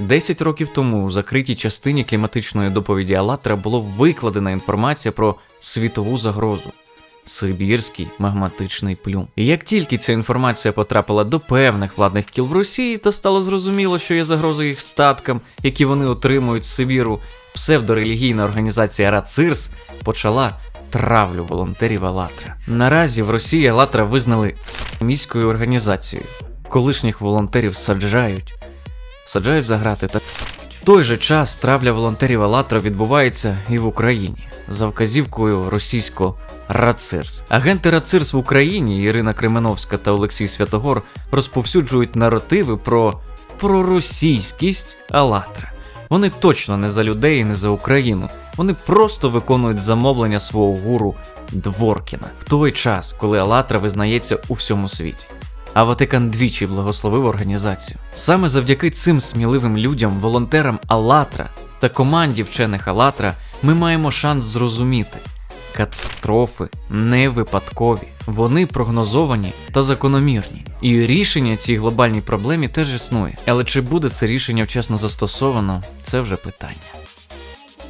10 років тому у закритій частині кліматичної доповіді Алатра було викладена інформація про світову загрозу. Сибірський магматичний плюм. І як тільки ця інформація потрапила до певних владних кіл в Росії, то стало зрозуміло, що є загроза їх статкам, які вони отримують з Сибіру. Псевдорелігійна організація РАЦИРС почала травлю волонтерів Алатра. Наразі в Росії Алатра визнали міською організацією. Колишніх волонтерів саджають, саджають за грати та в той же час травля волонтерів Алатра відбувається і в Україні за вказівкою російського РАЦИРС. Агенти РАЦИРС в Україні Ірина Кременовська та Олексій Святогор розповсюджують наративи про проросійськість Алатра. Вони точно не за людей і не за Україну. Вони просто виконують замовлення свого гуру Дворкіна в той час, коли Алатра визнається у всьому світі. А Ватикан двічі благословив організацію. Саме завдяки цим сміливим людям, волонтерам Алатра та команді вчених Алатра ми маємо шанс зрозуміти. Катастрофи не випадкові, вони прогнозовані та закономірні. І рішення цій глобальній проблемі теж існує. Але чи буде це рішення вчасно застосовано, це вже питання.